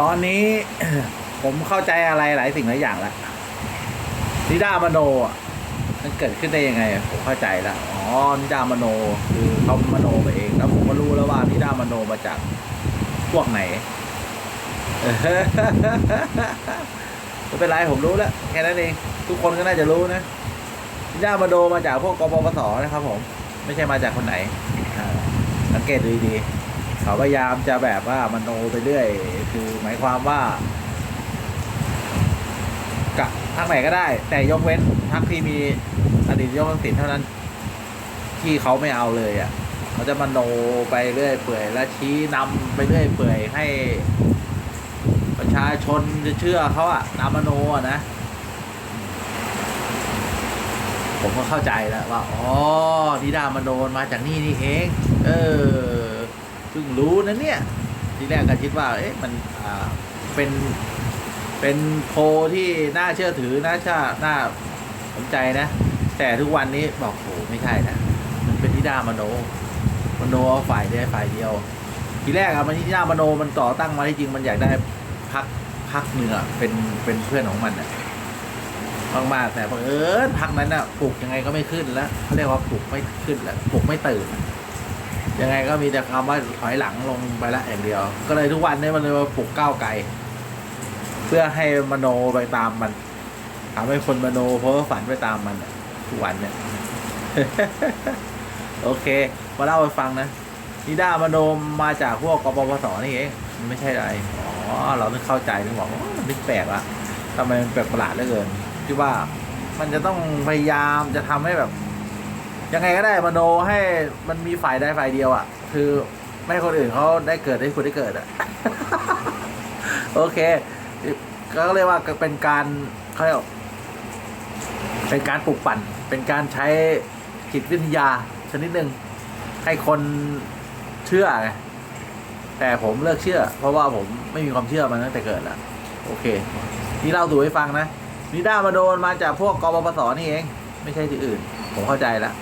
ตอนนี้ผมเข้าใจอะไรหลายสิ่งหลายอย่างแล้วนิดามโนะมันเกิดขึ้นได้ยังไง ผมเข้าใจแล้วอ๋อนิดามโนคือเขามโนไปเองแล้วผมก็รู้แล้วว่านิดามโนมาจากพวกไหนไม่เป็นไรผมรู้แล้วแค่นั้นเองทุกคนก็น่าจะรู้นะนิดามโนมาจากพวกกปปสนะครับผม ไม่ใช่มาจากคนไหนสังเกตดูดีๆ เขาพยายามจะแบบว่ามโนไปเรื่อย คือหมายความว่ากับพักไหนก็ได้ แต่ยกเว้นพักที่มีอดีตยกทักษิณเท่านั้น ที่เขาไม่เอาเลยอะเขาจะมาโนไปเรื่อยเปื่อย และชี้นำไปเรื่อยเปื่อยให้ ประชาชนจะเชื่อเขาอะนามโนอะนะผมก็เข้าใจแล้วว่า อ๋อนิดามโนมาจากนี่นี่เอง เออ พิ่งรู้นะเนี่ย ทีแรกก็คิดว่าเอ๊ะมันอ่าเป็นเป็นโพที่น่าเชื่อถือน่าชาน่าสนใจนะ แต่ทุกวันนี้บอกโหไม่ใช่นะ มันเป็นนิดามโนมโนเอาฝ่ายเดียวฝ่ายเดียว ทีแรกอะมันนิดามโนมันต่อตั้งมาที่จริงมันอยากได้พักพักเหนึ่งอเป็นเป็นเพื่อนของมันอะมากๆแต่เอิญพักนั้นอะปลุกยังไงก็ไม่ขึ้นแล้วเขาเรียกว่าปลุกไม่ขึ้นแล้วปลุกไม่ตื่น ยังไงก็มีแต่คำว่าถอยหลังลงไปละอย่างเดียว ก็เลยทุกวันนี้มันเลยมาปลุกก้าวไกล เพื่อให้มโนไปตามมันทำให้คนมโนเพราะฝันไปตามมันทุกวันเนี่ย โอเค มาเล่าให้ฟังนะนิด้ามโนมาจากพวกกปปสนี่เองไม่ใช่อะไรอ๋อเราต้องเข้าใจถึงบอกว่ามันนึกแปลกละทำไมมันแปลกประหลาดเหลือเกินที่ว่ามันจะต้องพยายามจะทำให้แบบ ยังไงก็ได้มโนให้มันมีฝ่ายใดฝ่ายเดียวอะ่ะ คือไม่ให้คนอื่นเขาได้เกิดได้คุณได้เกิดอะ่ะ โอเค ก็เรียกว่าเป็นการเขาเรียกว่าเป็นการปลุกปั่น เป็นการใช้จิตวิทยาชนิดหนึ่งให้คนเชื่อไงแต่ผมเลิกเชื่อ เพราะว่าผมไม่มีความเชื่อมาตั้งแต่เกิดแล้วโอเค นี่เล่าสู่ให้ฟังนะนิด้ามาโดนมาจากพวกกปปสนี่เอง ไม่ใช่ที่อื่น ผมเข้าใจแล้ว